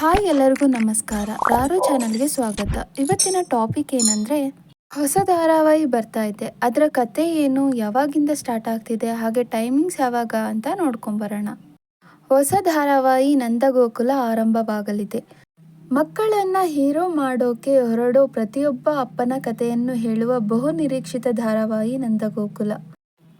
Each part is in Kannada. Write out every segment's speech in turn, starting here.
ಹಾಯ್ ಎಲ್ಲರಿಗೂ ನಮಸ್ಕಾರ. ರಾರು ಚಾನಲ್ಗೆ ಸ್ವಾಗತ. ಇವತ್ತಿನ ಟಾಪಿಕ್ ಏನಂದ್ರೆ, ಹೊಸ ಧಾರಾವಾಹಿ ಬರ್ತಾ ಇದೆ. ಅದರ ಕತೆ ಏನು, ಯಾವಾಗಿಂದ ಸ್ಟಾರ್ಟ್ ಆಗ್ತಿದೆ, ಹಾಗೆ ಟೈಮಿಂಗ್ಸ್ ಯಾವಾಗ ಅಂತ ನೋಡ್ಕೊಂಬರೋಣ ಹೊಸ ಧಾರಾವಾಹಿ ನಂದಗೋಕುಲ ಆರಂಭವಾಗಲಿದೆ. ಮಕ್ಕಳನ್ನ ಹೀರೋ ಮಾಡೋಕೆ ಹೊರಡೋ ಪ್ರತಿಯೊಬ್ಬ ಅಪ್ಪನ ಕಥೆಯನ್ನು ಹೇಳುವ ಬಹು ನಿರೀಕ್ಷಿತ ಧಾರಾವಾಹಿ ನಂದಗೋಕುಲ.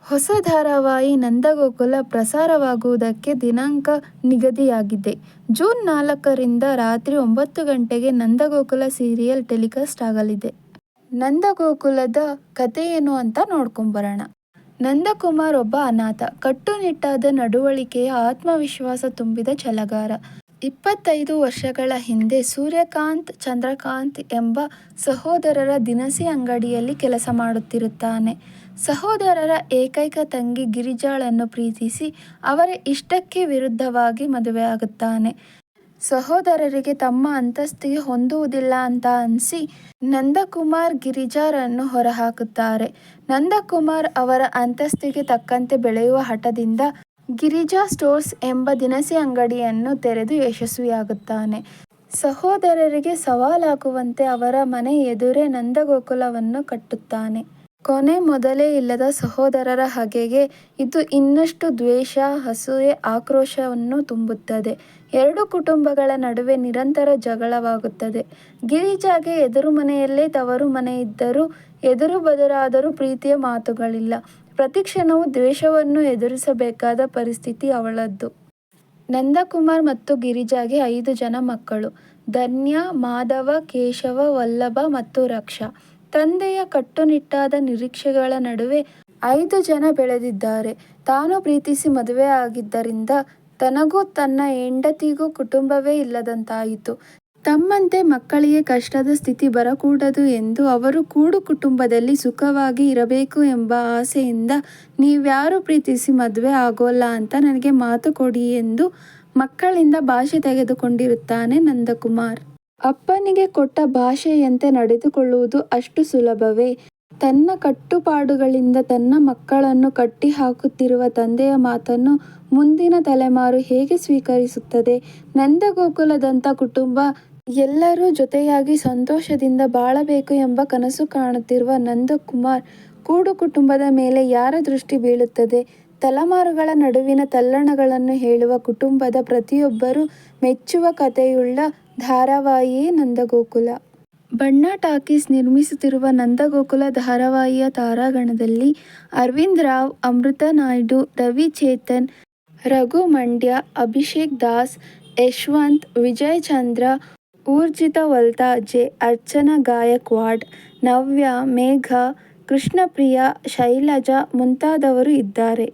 ಹೊಸ ಧಾರಾವಾಹಿ ನಂದಗೋಕುಲ ಪ್ರಸಾರವಾಗುವುದಕ್ಕೆ ದಿನಾಂಕ ನಿಗದಿಯಾಗಿದೆ. ಜೂನ್ ನಾಲ್ಕರಿಂದ ರಾತ್ರಿ ಒಂಬತ್ತು ಗಂಟೆಗೆ ನಂದಗೋಕುಲ ಸೀರಿಯಲ್ ಟೆಲಿಕಾಸ್ಟ್ ಆಗಲಿದೆ. ನಂದಗೋಕುಲದ ಏನು ಅಂತ ನೋಡ್ಕೊಂಬರೋಣ. ನಂದಕುಮಾರ್ ಒಬ್ಬ ಅನಾಥ. ಕಟ್ಟುನಿಟ್ಟಾದ ನಡವಳಿಕೆಯ ಆತ್ಮವಿಶ್ವಾಸ ತುಂಬಿದ ಛಲಗಾರ. ಇಪ್ಪತ್ತೈದು ವರ್ಷಗಳ ಹಿಂದೆ ಸೂರ್ಯಕಾಂತ್, ಚಂದ್ರಕಾಂತ್ ಎಂಬ ಸಹೋದರರ ದಿನಸಿ ಅಂಗಡಿಯಲ್ಲಿ ಕೆಲಸ ಮಾಡುತ್ತಿರುತ್ತಾನೆ. ಸಹೋದರರ ಏಕೈಕ ತಂಗಿ ಗಿರಿಜಾಳನ್ನು ಪ್ರೀತಿಸಿ ಅವರ ಇಷ್ಟಕ್ಕೆ ವಿರುದ್ಧವಾಗಿ ಮದುವೆಯಾಗುತ್ತಾನೆ ಸಹೋದರರಿಗೆ ತಮ್ಮ ಅಂತಸ್ತಿಗೆ ಹೊಂದುವುದಿಲ್ಲ ಅಂತ ಅನಿಸಿ ನಂದಕುಮಾರ್ ಗಿರಿಜಾರನ್ನು ಹೊರಹಾಕುತ್ತಾರೆ. ನಂದಕುಮಾರ್ ಅವರ ಅಂತಸ್ತಿಗೆ ತಕ್ಕಂತೆ ಬೆಳೆಯುವ ಹಠದಿಂದ ಗಿರಿಜಾ ಸ್ಟೋರ್ಸ್ ಎಂಬ ದಿನಸಿ ಅಂಗಡಿಯನ್ನು ತೆರೆದು ಯಶಸ್ವಿಯಾಗುತ್ತಾನೆ. ಸಹೋದರರಿಗೆ ಸವಾಲಾಗುವಂತೆ ಅವರ ಮನೆ ಎದುರೇ ನಂದಗೋಕುಲವನ್ನು ಕಟ್ಟುತ್ತಾನೆ. ಕೊನೆ ಮೊದಲೇ ಇಲ್ಲದ ಸಹೋದರರ ಹಗೆಗೆ ಇದು ಇನ್ನಷ್ಟು ದ್ವೇಷ ಅಸೂಯೆ ಆಕ್ರೋಶವನ್ನು ತುಂಬುತ್ತದೆ. ಎರಡು ಕುಟುಂಬಗಳ ನಡುವೆ ನಿರಂತರ ಜಗಳವಾಗುತ್ತದೆ. ಗಿರಿಜಾಗೆ ಎದುರು ಮನೆಯಲ್ಲೇ ತವರು ಮನೆಯಿದ್ದರೂ ಇದ್ದರೂ ಎದುರು ಬದುರಾದರೂ ಪ್ರೀತಿಯ ಮಾತುಗಳಿಲ್ಲ. ಪ್ರತಿಕ್ಷಣವೂ ದ್ವೇಷವನ್ನು ಎದುರಿಸಬೇಕಾದ ಪರಿಸ್ಥಿತಿ ಅವಳದ್ದು. ನಂದಕುಮಾರ್ ಮತ್ತು ಗಿರಿಜಾಗೆ ಐದು ಜನ ಮಕ್ಕಳು. ಧನ್ಯ, ಮಾಧವ, ಕೇಶವ, ವಲ್ಲಭ ಮತ್ತು ರಕ್ಷಾ. ತಂದೆಯ ಕಟ್ಟುನಿಟ್ಟಾದ ನಿರೀಕ್ಷೆಗಳ ನಡುವೆ ಐದು ಜನ ಬೆಳೆದಿದ್ದಾರೆ. ತಾನು ಪ್ರೀತಿಸಿ ಮದುವೆ ಆಗಿದ್ದರಿಂದ ತನಗೂ ತನ್ನ ಹೆಂಡತಿಗೂ ಕುಟುಂಬವೇ ಇಲ್ಲದಂತಾಯಿತು. ತಮ್ಮಂತೆ ಮಕ್ಕಳಿಗೆ ಕಷ್ಟದ ಸ್ಥಿತಿ ಬರಕೂಡದು ಎಂದು ಅವರು ಕೂಡು ಕುಟುಂಬದಲ್ಲಿ ಸುಖವಾಗಿ ಇರಬೇಕು ಎಂಬ ಆಸೆಯಿಂದ, ನೀವ್ಯಾರು ಪ್ರೀತಿಸಿ ಮದುವೆ ಆಗೋಲ್ಲ ಅಂತ ನನಗೆ ಮಾತು ಕೊಡಿ ಎಂದು ಮಕ್ಕಳಿಂದ ಭಾಷೆ ತೆಗೆದುಕೊಂಡಿರುತ್ತಾನೆ ನಂದಕುಮಾರ್. ಅಪ್ಪನಿಗೆ ಕೊಟ್ಟ ಭಾಷೆಯಂತೆ ನಡೆದುಕೊಳ್ಳುವುದು ಅಷ್ಟು ಸುಲಭವೇ? ತನ್ನ ಕಟ್ಟುಪಾಡುಗಳಿಂದ ತನ್ನ ಮಕ್ಕಳನ್ನು ಕಟ್ಟಿಹಾಕುತ್ತಿರುವ ತಂದೆಯ ಮಾತನ್ನು ಮುಂದಿನ ತಲೆಮಾರು ಹೇಗೆ ಸ್ವೀಕರಿಸುತ್ತದೆ? ನಂದಗೋಕುಲದಂಥ ಕುಟುಂಬ ಎಲ್ಲರೂ ಜೊತೆಯಾಗಿ ಸಂತೋಷದಿಂದ ಬಾಳಬೇಕು ಎಂಬ ಕನಸು ಕಾಣುತ್ತಿರುವ ನಂದಕುಮಾರ್, ಕೂಡು ಕುಟುಂಬದ ಮೇಲೆ ಯಾರ ದೃಷ್ಟಿ ಬೀಳುತ್ತದೆ? ತಲೆಮಾರುಗಳ ನಡುವಿನ ತಲ್ಲಣಗಳನ್ನು ಹೇಳುವ ಕುಟುಂಬದ ಪ್ರತಿಯೊಬ್ಬರೂ ಮೆಚ್ಚುವ ಕಥೆಯುಳ್ಳ ಧಾರಾವಾಹಿಯೇ ನಂದಗೋಕುಲ. ಬಣ್ಣ ಟಾಕೀಸ್ ನಿರ್ಮಿಸುತ್ತಿರುವ ನಂದಗೋಕುಲ ಧಾರಾವಾಹಿಯ ತಾರಾಗಣದಲ್ಲಿ ಅರವಿಂದ್ ರಾವ್ ಅಮೃತ ನಾಯ್ಡು ರವಿ ಚೇತನ್ ರಘು ಮಂಡ್ಯ ಅಭಿಷೇಕ್ ದಾಸ್ ಯಶ್ವಂತ್, ವಿಜಯ್ ಚಂದ್ರ ಊರ್ಜಿತ ವಲ್ತಾಜೆ ಅರ್ಚನಾ ಗಾಯಕ್ವಾಡ್ ನವ್ಯ ಮೇಘ ಕೃಷ್ಣಪ್ರಿಯ ಶೈಲಜಾ ಮುಂತಾದವರು ಇದ್ದಾರೆ.